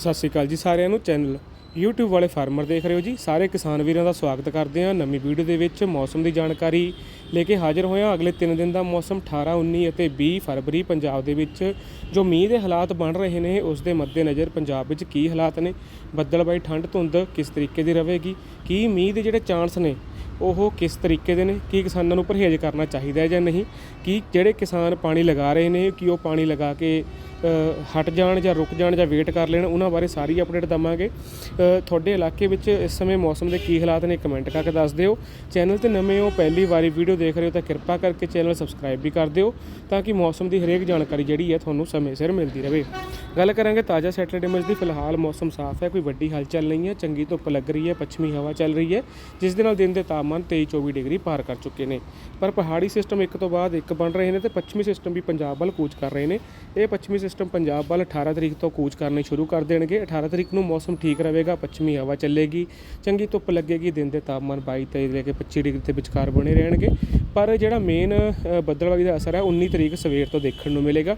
ਸਤਿ ਸ਼੍ਰੀ ਅਕਾਲ ਜੀ ਸਾਰਿਆਂ ਨੂੰ ਚੈਨਲ YouTube ਵਾਲੇ ਫਾਰਮਰ ਦੇਖ ਰਹੇ ਹੋ ਜੀ। ਸਾਰੇ ਕਿਸਾਨ ਵੀਰਾਂ ਦਾ ਸਵਾਗਤ ਕਰਦੇ ਹਾਂ ਨਵੀਂ ਵੀਡੀਓ ਦੇ ਵਿੱਚ ਮੌਸਮ ਦੀ ਜਾਣਕਾਰੀ ਲੈ ਕੇ ਹਾਜ਼ਰ ਹੋਇਆ। ਅਗਲੇ 3 ਦਿਨ ਦਾ ਮੌਸਮ 18 19 ਅਤੇ 20 ਫਰਵਰੀ ਪੰਜਾਬ ਦੇ ਵਿੱਚ ਜੋ ਮੀਂਹ ਦੇ ਹਾਲਾਤ ਬਣ ਰਹੇ ਨੇ, ਉਸ ਦੇ ਮੱਦੇਨਜ਼ਰ ਪੰਜਾਬ ਵਿੱਚ ਕੀ ਹਾਲਾਤ ਨੇ? ਬੱਦਲਬਾਈ ਠੰਡ ਧੁੰਦ ਕਿਸ ਤਰੀਕੇ ਦੀ ਰਹੇਗੀ? ਕੀ ਮੀਂਹ ਦੇ ਜਿਹੜੇ ਚਾਂਸ ਨੇ, ਉਹ ਕਿਸ ਤਰੀਕੇ ਦੇ ਨੇ? ਕੀ ਕਿਸਾਨਾਂ ਨੂੰ ਪਰਹੇਜ਼ ਕਰਨਾ ਚਾਹੀਦਾ ਹੈ ਜਾਂ ਨਹੀਂ? ਕੀ ਜਿਹੜੇ ਕਿਸਾਨ ਪਾਣੀ ਲਗਾ ਰਹੇ ਨੇ, ਕਿ ਉਹ ਪਾਣੀ ਲਗਾ ਕੇ ਹਟ ਜਾਣ ਜਾਂ ਰੁਕ ਜਾਣ ਜਾਂ ਵੇਟ ਕਰ ਲੈਣ, ਉਹਨਾਂ ਬਾਰੇ ਸਾਰੀ ਅਪਡੇਟ ਦਵਾਂਗੇ। ਤੁਹਾਡੇ ਇਲਾਕੇ ਵਿੱਚ ਇਸ ਸਮੇਂ ਮੌਸਮ ਦੇ ਕੀ ਹਾਲਾਤ ਨੇ ਕਮੈਂਟ ਕਰਕੇ ਦੱਸ ਦਿਓ। ਚੈਨਲ ਤੇ ਨਵੇਂ ਹੋ, ਪਹਿਲੀ ਵਾਰੀ ਵੀਡੀਓ ਦੇਖ ਰਹੇ ਹੋ ਤਾਂ ਕਿਰਪਾ ਕਰਕੇ ਚੈਨਲ ਸਬਸਕ੍ਰਾਈਬ ਵੀ ਕਰ ਦਿਓ ਤਾਂ ਕਿ ਮੌਸਮ ਦੀ ਹਰੇਕ ਜਾਣਕਾਰੀ ਜਿਹੜੀ ਹੈ ਤੁਹਾਨੂੰ ਸਮੇਂ ਸਿਰ ਮਿਲਦੀ ਰਹੇ। ਗੱਲ ਕਰਾਂਗੇ ਤਾਜ਼ਾ ਸੈਟਰਡੇ ਇਮੇਜ ਦੀ, ਫਿਲਹਾਲ ਮੌਸਮ ਸਾਫ਼ ਹੈ, ਕੋਈ ਵੱਡੀ ਹਲਚਲ ਨਹੀਂ ਹੈ, ਚੰਗੀ ਧੁੱਪ ਲੱਗ ਰਹੀ ਹੈ, ਪੱਛਮੀ ਹਵਾ ਚੱਲ ਰਹੀ ਹੈ, ਜਿਸ ਦੇ ਨਾਲ ਦਿਨ ਦੇ ਤਾਪਮਾਨ 23 24 ਡਿਗਰੀ ਪਾਰ ਕਰ ਚੁੱਕੇ ਨੇ। ਪਰ ਪਹਾੜੀ ਸਿਸਟਮ ਇੱਕ ਤੋਂ ਬਾਅਦ ਇੱਕ ਬਣ ਰਹੇ ਨੇ ਤੇ ਪੱਛਮੀ ਸਿਸਟਮ ਵੀ ਪੰਜਾਬ ਵੱਲ ਕੂਚ ਕਰ ਰਹੇ ਨੇ। ਇਹ ਪੱਛਮੀ ਸਿਸਟਮ ਪੰਜਾਬ ਵੱਲ 18 ਤਰੀਕ ਤੋਂ ਕੂਚ ਕਰਨੀ ਸ਼ੁਰੂ ਕਰ ਦੇਣਗੇ। 18 ਤਰੀਕ ਨੂੰ ਮੌਸਮ ਠੀਕ ਰਹੇਗਾ, ਪੱਛਮੀ ਹਵਾ ਚੱਲੇਗੀ, ਚੰਗੀ ਧੁੱਪ ਲੱਗੇਗੀ, ਦਿਨ ਦੇ ਤਾਪਮਾਨ 22 23 ਲੈ ਕੇ 25 ਡਿਗਰੀ ਦੇ ਵਿਚਕਾਰ ਬਣੇ ਰਹਿਣਗੇ। ਪਰ ਜਿਹੜਾ ਮੇਨ ਬੱਦਲਬਾਜ਼ੀ ਦਾ ਅਸਰ ਹੈ 19 ਤਰੀਕ ਸਵੇਰ ਤੋਂ ਦੇਖਣ ਨੂੰ ਮਿਲੇਗਾ।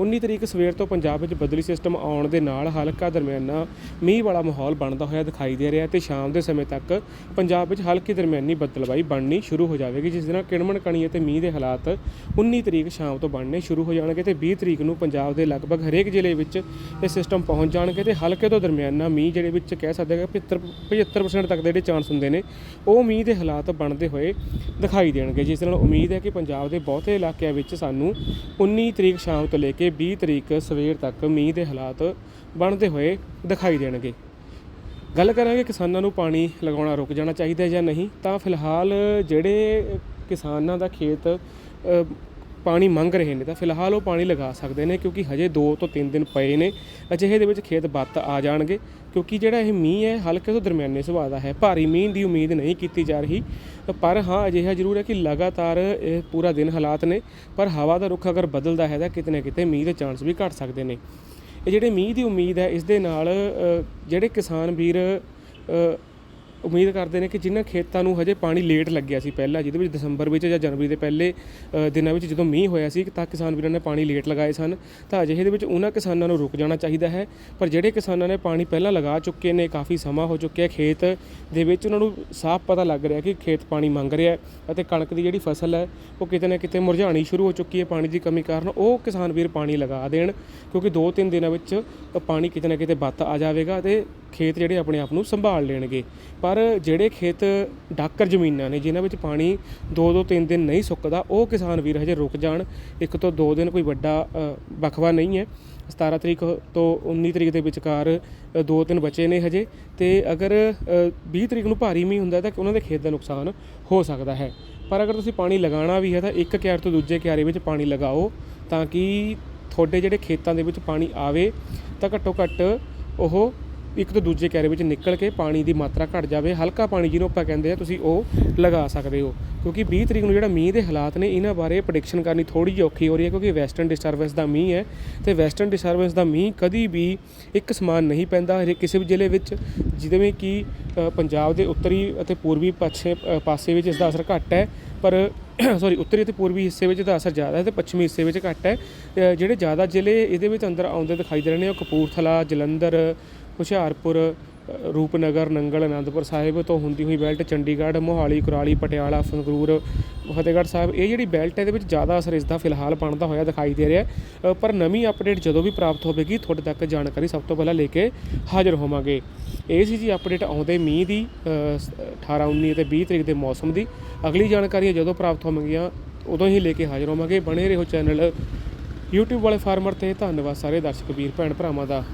19 ਤਰੀਕ ਸਵੇਰ ਤੋਂ ਪੰਜਾਬ ਵਿੱਚ ਬਦਲੀ ਸਿਸਟਮ ਆਉਣ ਦੇ ਨਾਲ ਹਲਕਾ ਦਰਮਿਆਨਾ ਮੀਂਹ ਵਾਲਾ ਮਾਹੌਲ ਬਣਦਾ ਹੋਇਆ ਦਿਖਾਈ ਦੇ ਰਿਹਾ ਤੇ ਸ਼ਾਮ ਦੇ ਸਮੇਂ ਤੱਕ ਪੰਜਾਬ ਵਿੱਚ ਹਲਕੀ ਦਰਮਿਆਨੀ ਬੱਦਲਬਾਈ ਬਣਨੀ ਸ਼ੁਰੂ ਹੋ ਜਾਵੇਗੀ, ਜਿਸ ਦੇ ਨਾਲ ਕਿਣਮਣ ਕਣੀ ਅਤੇ ਮੀਂਹ ਦੇ ਹਾਲਾਤ 19 ਤਰੀਕ ਸ਼ਾਮ ਤੋਂ ਬਣਨੇ ਸ਼ੁਰੂ ਹੋ ਜਾਣਗੇ ਤੇ 20 ਤਰੀਕ ਨੂੰ ਪੰਜਾਬ ਦੇ ਲਗਭਗ ਹਰੇਕ ਜ਼ਿਲ੍ਹੇ ਵਿੱਚ ਇਹ ਸਿਸਟਮ ਪਹੁੰਚ ਜਾਣਗੇ ਤੇ ਹਲਕੇ ਤੋਂ ਦਰਮਿਆਨਾ ਮੀਂਹ ਜਿਹੜੇ ਵਿੱਚ ਕਹਿ ਸਕਦੇ ਹਾਂ ਕਿ 75 75% ਤੱਕ ਦੇ ਜਿਹੜੇ ਚਾਂਸ ਹੁੰਦੇ ਨੇ, ਉਹ ਮੀਂਹ ਦੇ ਹਾਲਾਤ ਬਣਦੇ ਹੋਏ ਦਿਖਾਈ ਦੇਣਗੇ, ਜਿਸ ਨਾਲ ਉਮੀਦ ਹੈ ਕਿ ਪੰਜਾਬ ਦੇ ਬਹੁਤੇ ਇਲਾਕਿਆਂ ਵਿੱਚ ਸਾਨੂੰ 19 ਤਰੀਕ ਸ਼ਾਮ ਤੋਂ ਲੈ ਕੇ 20 ਤਰੀਕ ਸਵੇਰ ਤੱਕ ਮੀਂਹ ਦੇ ਹਾਲਾਤ ਬਣਦੇ ਹੋਏ ਦਿਖਾਈ ਦੇਣਗੇ। ਗੱਲ ਕਰਾਂਗੇ ਕਿਸਾਨਾਂ ਨੂੰ ਪਾਣੀ ਲਗਾਉਣਾ ਰੁਕ ਜਾਣਾ ਚਾਹੀਦਾ ਜਾਂ ਨਹੀਂ, ਤਾਂ ਫਿਲਹਾਲ ਜਿਹੜੇ ਕਿਸਾਨਾਂ ਦਾ ਖੇਤ ਪਾਣੀ ਮੰਗ ਰਹੇ ਨੇ ਤਾਂ ਫਿਲਹਾਲ ਉਹ ਪਾਣੀ ਲਗਾ ਸਕਦੇ ਨੇ ਕਿਉਂਕਿ ਹਜੇ 2 ਤੋਂ 3 ਦਿਨ ਪਏ ਨੇ। ਅਜਿਹੇ ਦੇ ਵਿੱਚ ਖੇਤ ਬੱਤ ਆ ਜਾਣਗੇ ਕਿਉਂਕਿ ਜਿਹੜਾ ਇਹ ਮੀਂਹ ਹੈ, ਹਲਕੇ ਤੋਂ ਦਰਮਿਆਨੇ ਸੁਭਾਅ ਦਾ ਹੈ। ਭਾਰੀ ਮੀਂਹ ਦੀ ਉਮੀਦ ਨਹੀਂ ਕੀਤੀ ਜਾ ਰਹੀ। ਪਰ ਹਾਂ, ਅਜਿਹਾ ਜ਼ਰੂਰ ਹੈ ਕਿ ਲਗਾਤਾਰ ਇਹ ਪੂਰਾ ਦਿਨ ਹਾਲਾਤ ਨੇ। ਪਰ ਹਵਾ ਦਾ ਰੁਖ ਅਗਰ ਬਦਲਦਾ ਹੈ ਤਾਂ ਕਿਤੇ ਨਾ ਕਿਤੇ ਮੀਂਹ ਦੇ ਚਾਂਸ ਵੀ ਘਟ ਸਕਦੇ ਨੇ। ਇਹ ਜਿਹੜੇ ਮੀਂਹ ਦੀ ਉਮੀਦ ਹੈ, ਇਸ ਦੇ ਨਾਲ ਜਿਹੜੇ ਕਿਸਾਨ ਵੀਰ ਉਮੀਦ ਕਰਦੇ ਨੇ ਕਿ ਜਿਨ੍ਹਾਂ ਖੇਤਾਂ ਨੂੰ ਹਜੇ ਪਾਣੀ ਲੇਟ ਲੱਗਿਆ ਸੀ ਪਹਿਲਾਂ, ਜਿਹਦੇ ਵਿੱਚ ਦਸੰਬਰ ਵਿੱਚ ਜਾਂ ਜਨਵਰੀ ਦੇ ਪਹਿਲੇ ਦਿਨਾਂ ਵਿੱਚ ਜਦੋਂ ਮੀਂਹ ਹੋਇਆ ਸੀ, ਤਾਂ ਕਿਸਾਨ ਵੀਰਾਂ ਨੇ ਪਾਣੀ ਲੇਟ ਲਗਾਏ ਸਨ। ਤਾਂ ਅਜਿਹੇ ਦੇ ਵਿੱਚ ਉਹਨਾਂ ਕਿਸਾਨਾਂ ਨੂੰ ਰੁਕ ਜਾਣਾ ਚਾਹੀਦਾ ਹੈ। ਪਰ ਜਿਹੜੇ ਕਿਸਾਨਾਂ ਨੇ ਪਾਣੀ ਪਹਿਲਾਂ ਲਗਾ ਚੁੱਕੇ ਨੇ, ਕਾਫੀ ਸਮਾਂ ਹੋ ਚੁੱਕਿਆ ਖੇਤ ਦੇ ਵਿੱਚ, ਉਹਨਾਂ ਨੂੰ ਸਾਫ਼ ਪਤਾ ਲੱਗ ਰਿਹਾ ਕਿ ਖੇਤ ਪਾਣੀ ਮੰਗ ਰਿਹਾ ਅਤੇ ਕਣਕ ਦੀ ਜਿਹੜੀ ਫਸਲ ਹੈ, ਉਹ ਕਿਤੇ ਨਾ ਕਿਤੇ ਮੁਰਝਾਣੀ ਸ਼ੁਰੂ ਹੋ ਚੁੱਕੀ ਹੈ ਪਾਣੀ ਦੀ ਕਮੀ ਕਾਰਨ। ਉਹ ਕਿਸਾਨ ਵੀਰ ਪਾਣੀ ਲਗਾ ਦੇਣ, ਕਿਉਂਕਿ 2-3 ਦਿਨਾਂ ਵਿੱਚ ਪਾਣੀ ਕਿਤੇ ਨਾ ਕਿਤੇ ਬੱਤ ਆ ਜਾਵੇਗਾ ਤੇ ਖੇਤ ਜਿਹੜੇ ਆਪਣੇ ਆਪ ਨੂੰ ਸੰਭਾਲ ਲੈਣਗੇ। ਪਰ ਪਰ ਜਿਹੜੇ ਖੇਤ ਡਾਕਰ ਜ਼ਮੀਨਾਂ ਨੇ ਜਿਨ੍ਹਾਂ ਵਿੱਚ ਪਾਣੀ 2-2 3 ਦਿਨ ਨਹੀਂ ਸੁੱਕਦਾ ਉਹ ਕਿਸਾਨ ਵੀਰ ਹਜੇ ਰੁਕ ਜਾਣ। ਇੱਕ ਤੋਂ ਦੋ ਦਿਨ ਕੋਈ ਵੱਡਾ ਅ, ਨਹੀਂ ਹੈ। 17 ਤਰੀਕ ਤੋਂ 19 ਤਰੀਕ ਦੇ ਵਿਚਕਾਰ ਅ, ਦੋ ਦਿਨ ਬਚੇ ਨੇ ਹਜੇ। ਤੇ ਅਗਰ ਅ, 20 ਤਰੀਕ ਨੂੰ ਭਾਰੀ ਮੀਂਹ ਹੁੰਦਾ ਤਾਂ ਉਹਨਾਂ ਦੇ ਖੇਤ ਦਾ ਨੁਕਸਾਨ ਹੋ ਸਕਦਾ ਹੈ। ਪਰ ਅਗਰ ਤੁਸੀਂ ਪਾਣੀ ਲਗਾਉਣਾ ਵੀ ਹੈ ਤਾਂ ਇੱਕ ਕਿਆਰ ਤੋਂ ਦੂਜੇ ਕਿਆਰੇ ਵਿੱਚ ਪਾਣੀ ਲਗਾਓ ਤਾਂ ਕਿ ਤੁਹਾਡੇ ਜਿਹੜੇ ਖੇਤਾਂ ਦੇ ਵਿੱਚ ਪਾਣੀ ਆਵੇ ਤਾਂ ਘੱਟੋ ਘੱਟ ਉਹ ਇੱਕ ਤੋਂ ਦੂਜੇ ਕੈਰੇ ਵਿੱਚ ਨਿਕਲ ਕੇ ਪਾਣੀ ਦੀ ਮਾਤਰਾ ਘਟ ਜਾਵੇ, ਹਲਕਾ ਪਾਣੀ ਜਿਹਨੂੰ ਆਪਾਂ ਕਹਿੰਦੇ ਆ, ਤੁਸੀਂ ਉਹ ਲਗਾ ਸਕਦੇ ਹੋ। ਕਿਉਂਕਿ 20 ਤਰੀਕ ਨੂੰ ਜਿਹੜਾ ਮੀਂਹ ਦੇ ਹਾਲਾਤ ਨੇ, ਇਹਨਾਂ ਬਾਰੇ ਪ੍ਰੈਡਿਕਸ਼ਨ ਕਰਨੀ ਥੋੜੀ ਜਿਹੀ ਔਖੀ ਹੋ ਰਹੀ ਹੈ, ਕਿਉਂਕਿ ਵੈਸਟਰਨ ਡਿਸਟਰਬੈਂਸ ਦਾ ਮੀਂਹ ਹੈ। ਤੇ ਵੈਸਟਰਨ ਡਿਸਟਰਬੈਂਸ ਦਾ ਮੀਂਹ ਕਦੀ ਵੀ ਇੱਕ ਸਮਾਨ ਨਹੀਂ ਪੈਂਦਾ ਹਰੇ ਕਿਸੇ ਵੀ ਜ਼ਿਲ੍ਹੇ ਵਿੱਚ। ਜਿਵੇਂ ਕਿ ਪੰਜਾਬ ਦੇ ਉੱਤਰੀ ਅਤੇ ਪੂਰਬੀ ਪਾਸੇ ਪਾਸੇ ਵਿੱਚ ਇਸ ਦਾ ਅਸਰ ਘੱਟ ਹੈ, ਪਰ ਸੌਰੀ ਉੱਤਰੀ ਅਤੇ ਪੂਰਬੀ ਹਿੱਸੇ ਵਿੱਚ ਦਾ ਅਸਰ ਜ਼ਿਆਦਾ ਹੈ ਤੇ ਪੱਛਮੀ ਹਿੱਸੇ ਵਿੱਚ ਘੱਟ ਹੈ। ਜਿਹੜੇ ਜ਼ਿਆਦਾ ਜ਼ਿਲ੍ਹੇ ਇਹਦੇ ਵਿੱਚ ਅੰਦਰ ਆਉਂਦੇ ਦਿਖਾਈ ਦੇ ਰਹੇ ਨੇ, ਉਹ ਕਪੂਰਥਲਾ, ਜਲੰਧਰ ਹੁਸ਼ਿਆਰਪੁਰ ਰੂਪਨਗਰ ਨੰਗਲ ਅਨੰਦਪੁਰ ਸਾਹਿਬ ਤੋਂ ਹੁੰਦੀ ਹੋਈ ਬੈਲਟ ਚੰਡੀਗੜ੍ਹ ਮੋਹਾਲੀ ਕੁਰਾਲੀ ਪਟਿਆਲਾ ਸੰਗਰੂਰ ਫਤਿਹਗੜ੍ਹ ਸਾਹਿਬ ਇਹ ਜਿਹੜੀ ਬੈਲਟ ਹੈ ਇਹਦੇ ਵਿੱਚ ਜ਼ਿਆਦਾ ਅਸਰ ਇਸ ਦਾ ਫਿਲਹਾਲ ਬਣਦਾ ਹੋਇਆ ਦਿਖਾਈ ਦੇ ਰਿਹਾ ਹੈ। ਪਰ ਨਵੀਂ ਅਪਡੇਟ ਜਦੋਂ ਵੀ ਪ੍ਰਾਪਤ ਹੋਵੇਗੀ ਤੁਹਾਡੇ ਤੱਕ ਜਾਣਕਾਰੀ ਸਭ ਤੋਂ ਪਹਿਲਾਂ ਲੈ ਕੇ ਹਾਜ਼ਰ ਹੋਵਾਂਗੇ। ਇਹ ਸੀ ਜੀ ਅਪਡੇਟ ਆਉਂਦੇ ਮੀਂਹ ਦੀ ਅ, ਸ- 18 19 ਅਤੇ 20 ਤਰੀਕ ਦੇ ਮੌਸਮ ਦੀ। ਅਗਲੀ ਜਾਣਕਾਰੀ ਜਦੋਂ ਪ੍ਰਾਪਤ ਹੋਣਗੀਆਂ ਉਦੋਂ ਹੀ ਲੈ ਕੇ ਹਾਜ਼ਰ ਹੋਵਾਂਗੇ। ਬਣੇ ਰਹੋ ਚੈਨਲ YouTube ਵਾਲੇ ਫਾਰਮਰ ਤੇ। ਧੰਨਵਾਦ ਸਾਰੇ ਦਰਸ਼ਕ ਵੀਰ ਭੈਣ ਭਰਾਵਾਂ ਦਾ।